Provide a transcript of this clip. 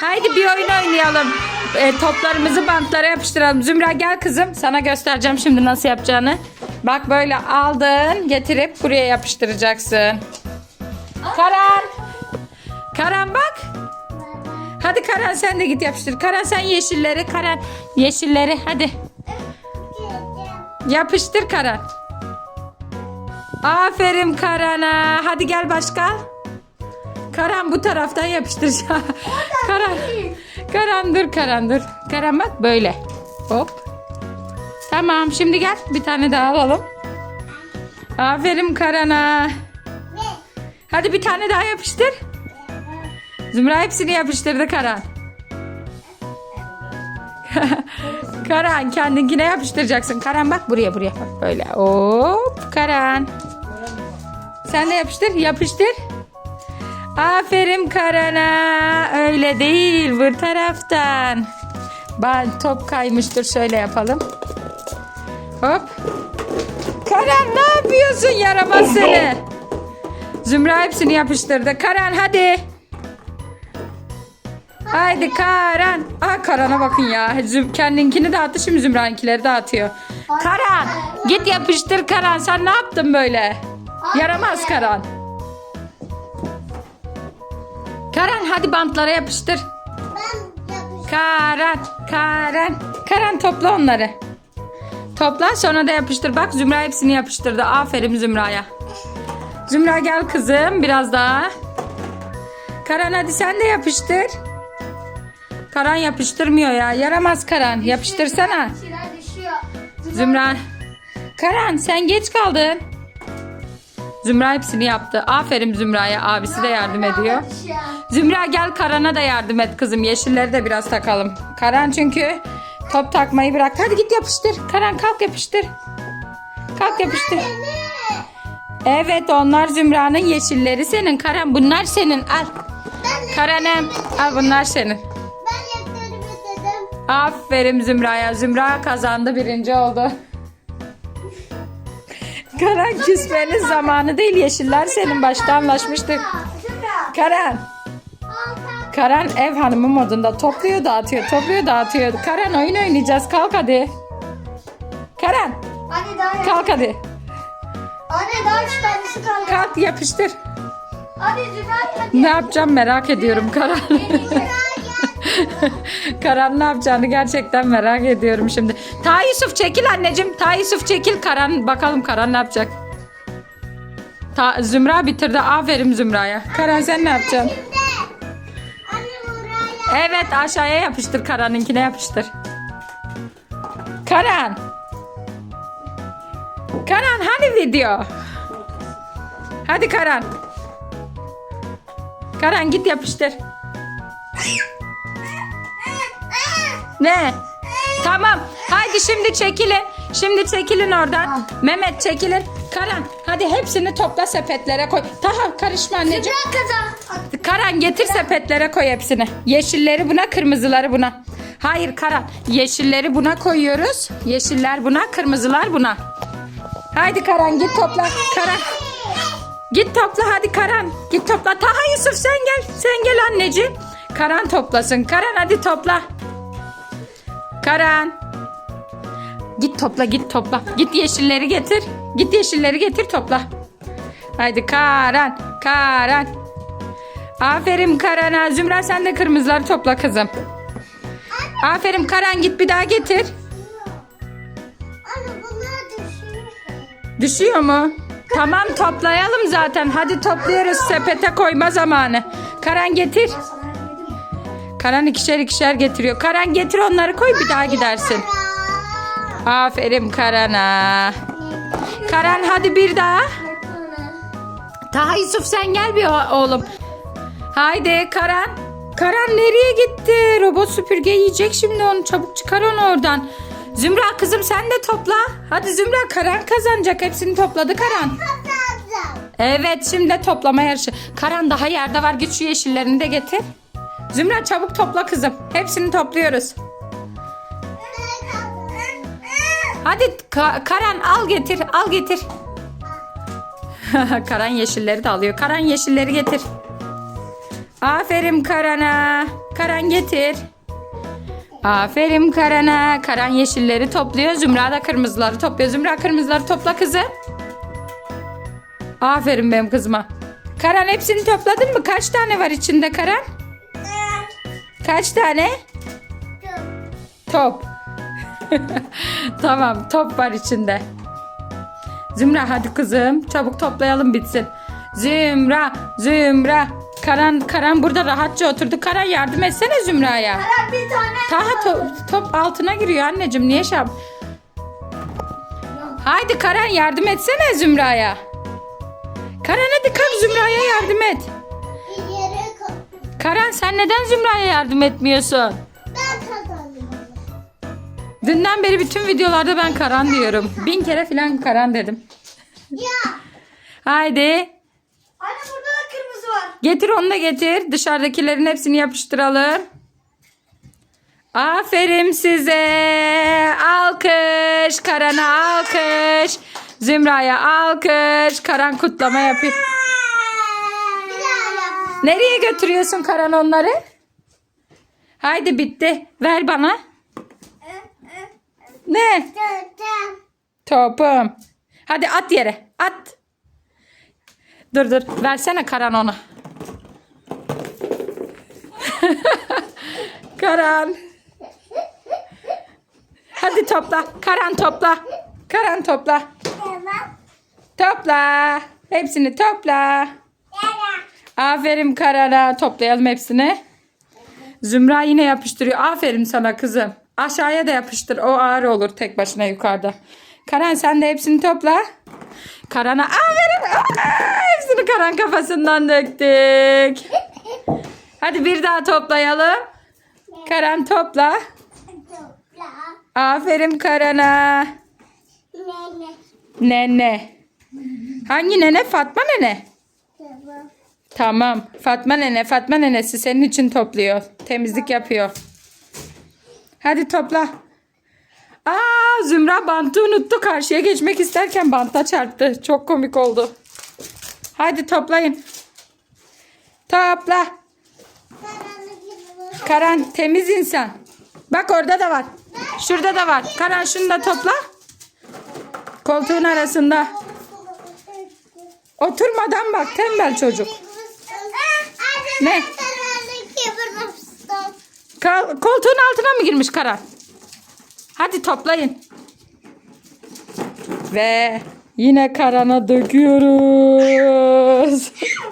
Haydi bir oyun oynayalım. E, toplarımızı bantlara yapıştıralım. Zümra gel kızım. Sana göstereceğim şimdi nasıl yapacağını. Bak böyle aldın getirip buraya yapıştıracaksın. Karan. Karan bak. Hadi Karan sen de git yapıştır. Karan sen yeşilleri. Karan yeşilleri hadi. Yapıştır Karan. Aferin Karan'a. Hadi gel başka. Karan bu taraftan yapıştıracağım. Karan. Karan dur Karan dur. Karan bak böyle. Hop. Tamam şimdi gel bir tane daha alalım. Aferin Karan'a. Hadi bir tane daha yapıştır. Zümra hepsini yapıştırdı Karan. Karan kendinkine yapıştıracaksın. Karan bak buraya buraya böyle. Hop Karan. Sen de yapıştır yapıştır. Aferin Karan'a. Öyle değil bu taraftan. Ben top kaymıştır şöyle yapalım. Hop. Karan ne yapıyorsun yaramaz seni. Zümra hepsini yapıştırdı. Karan hadi. Haydi Karan. Aa Karan'a bakın ya. Züm, kendinkini dağıttı şimdi Zümra'nınkileri dağıtıyor. Karan git yapıştır Karan. Sen ne yaptın böyle? Yaramaz Karan. Karan hadi bantlara yapıştır. Karan, Karan. Karan topla onları. Topla sonra da yapıştır. Bak Zümra hepsini yapıştırdı. Aferin Zümra'ya. Zümra gel kızım biraz daha. Karan hadi sen de yapıştır. Karan yapıştırmıyor ya. Yaramaz Karan. Yapıştırsana. Zümra. Karan sen geç kaldın. Zümra hepsini yaptı. Aferin Zümra'ya. Abisi de yardım ediyor. Zümra gel Karan'a da yardım et kızım. Yeşilleri de biraz takalım. Karan çünkü top takmayı bırak. Hadi git yapıştır. Karan kalk yapıştır. Kalk yapıştır. Evet onlar Zümra'nın yeşilleri senin. Karan bunlar senin. Al. Karan'ım al bunlar senin. Ben yaptırdım dedim. Aferin Zümra'ya. Zümra kazandı birinci oldu. Karan küsmenin zamanı değil. Yeşiller senin başta anlaşmıştık. Karan. Karan ev hanımı modunda topluyor dağıtıyor topluyor dağıtıyor. Karan oyun oynayacağız kalk hadi. Karan Anne daha yap. kalk hadi. Anne daha üç tanesi kaldı. Kalk yapıştır. Hadi Züray hadi. Ne yapacağım merak ediyorum Karan. Karan ne yapacağını gerçekten merak ediyorum şimdi. Ta Yusuf çekil anneciğim. Ta Yusuf çekil Karan. Bakalım Karan ne yapacak. Ta, Zümra bitirdi. Aferin Zümra'ya. Karan sen ne yapacaksın? Evet aşağıya yapıştır Karan'ınkine yapıştır. Karan. Karan hani video? Hadi Karan. Karan git yapıştır. Ne? Tamam. Haydi şimdi çekilin. Şimdi çekilin oradan. Mehmet çekilin. Karan hadi hepsini topla sepetlere koy. Taha karışma anneciğim. Kazan. Karan getir sepetlere koy hepsini. Yeşilleri buna, kırmızıları buna. Hayır Karan, yeşilleri buna koyuyoruz. Yeşiller buna, kırmızılar buna. Haydi Karan git topla. Karan. Git topla hadi Karan. Git topla. Taha Yusuf sen gel. Sen gel anneciğim. Karan toplasın. Karan hadi topla. Karan. Git topla git topla. Git yeşilleri getir. Git yeşilleri getir topla. Haydi Karan. Karan. Aferin Karan'a. Zümra sen de kırmızıları topla kızım. Aferin Karan git bir daha getir. Düşüyor mu? Tamam toplayalım zaten. Hadi topluyoruz sepete koyma zamanı. Karan getir. Karan ikişer ikişer getiriyor. Karan getir onları koy bir daha gidersin. Aferin Karan'a. Karan hadi bir daha. Taha Yusuf sen gel bir oğlum. Haydi Karan. Karan nereye gitti? Robot süpürge yiyecek şimdi onu. Çabuk çıkar onu oradan. Zümra kızım sen de topla. Hadi Zümra Karan kazanacak. Hepsini topladı Karan. Evet şimdi toplama yarışı. Karan daha yerde var. Git şu yeşillerini de getir. Zümra çabuk topla kızım. Hepsini topluyoruz. Hadi Ka- Karan al getir. Al getir. Karan yeşilleri de alıyor. Karan yeşilleri getir. Aferin Karan'a. Karan getir. Aferin Karan'a. Karan yeşilleri topluyor. Zümra da kırmızıları topluyor. Zümra kırmızıları topla kızım. Aferin benim kızıma. Karan hepsini topladın mı? Kaç tane var içinde Karan? Kaç tane? Top. tamam top var içinde. Zümra hadi kızım çabuk toplayalım bitsin. Zümra, Zümra. Karan, Karan burada rahatça oturdu. Karan yardım etsene Zümra'ya. Karan bir tane. Taha top, top altına giriyor anneciğim. Niye şap? Haydi Karan yardım etsene Zümra'ya. Karan hadi kalk Zümra'ya yardım et. Karan sen neden Zümra'ya yardım etmiyorsun? Ben kazandım. Dünden beri bütün videolarda ben Karan diyorum. Bin kere falan Karan dedim. Ya. Haydi. Anne burada da kırmızı var. Getir onu da getir. Dışarıdakilerin hepsini yapıştıralım. Aferin size. Alkış. Karan'a alkış. Zümra'ya alkış. Karan kutlama yapıyor. Nereye götürüyorsun Karan onları? Haydi bitti. Ver bana. Ne? Topum. Hadi at yere. At. Dur dur. Versene Karan ona. Karan. Hadi topla. Karan topla. Karan topla. Topla. Hepsini topla. Aferin Karan'a. Toplayalım hepsini. Zümra yine yapıştırıyor. Aferin sana kızım. Aşağıya da yapıştır. O ağır olur tek başına yukarıda. Karan sen de hepsini topla. Karan'a aferin. Aa, hepsini Karan kafasından döktük. Hadi bir daha toplayalım. Karan topla. Topla. Aferin Karan'a. Nene. Nene. Hangi nene? Fatma nene. Tamam. Fatma nene. Fatma nenesi senin için topluyor. Temizlik yapıyor. Hadi topla. Aa Zümra bantı unuttu. Karşıya geçmek isterken banta çarptı. Çok komik oldu. Hadi toplayın. Topla. Karan temiz insan. Bak orada da var. Şurada da var. Karan şunu da topla. Koltuğun arasında. Oturmadan bak tembel çocuk. Ne? Kal- koltuğun altına mı girmiş Karan? Hadi toplayın. Ve yine Karan'a döküyoruz.